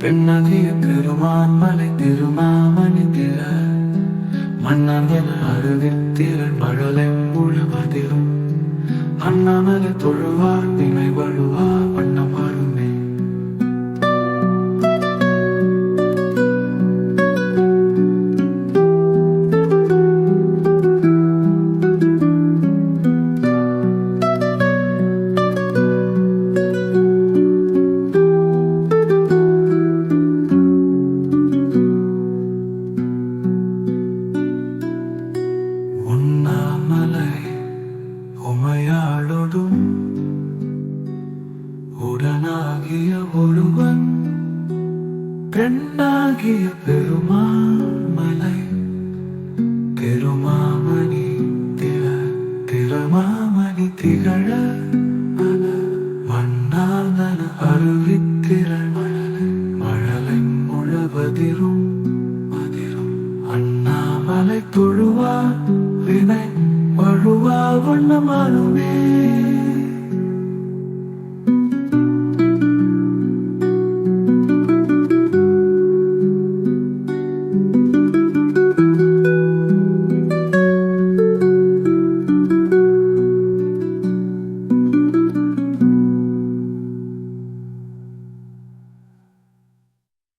பெண்ணகிய பெருமான் மலை திருமாமணி திற. மன்னன் அருவித்திரள் மழலை முழுவதிலும் அண்ணாமலை தொழுவார் நினைவழுவார் பண்ணமா உமையாளொடும் உடனாகிய ஒருவன் பெண்ணாகிய பெருமாமலை பெருமாமணி திற திருமாமணி திகழ மண்ணாதன அருவித்திரள் மழலை மழலை முழுவதிரும் மதிரும். அண்ணாமலை தொழுவார் வினை வழுவா வண்ணமானுமே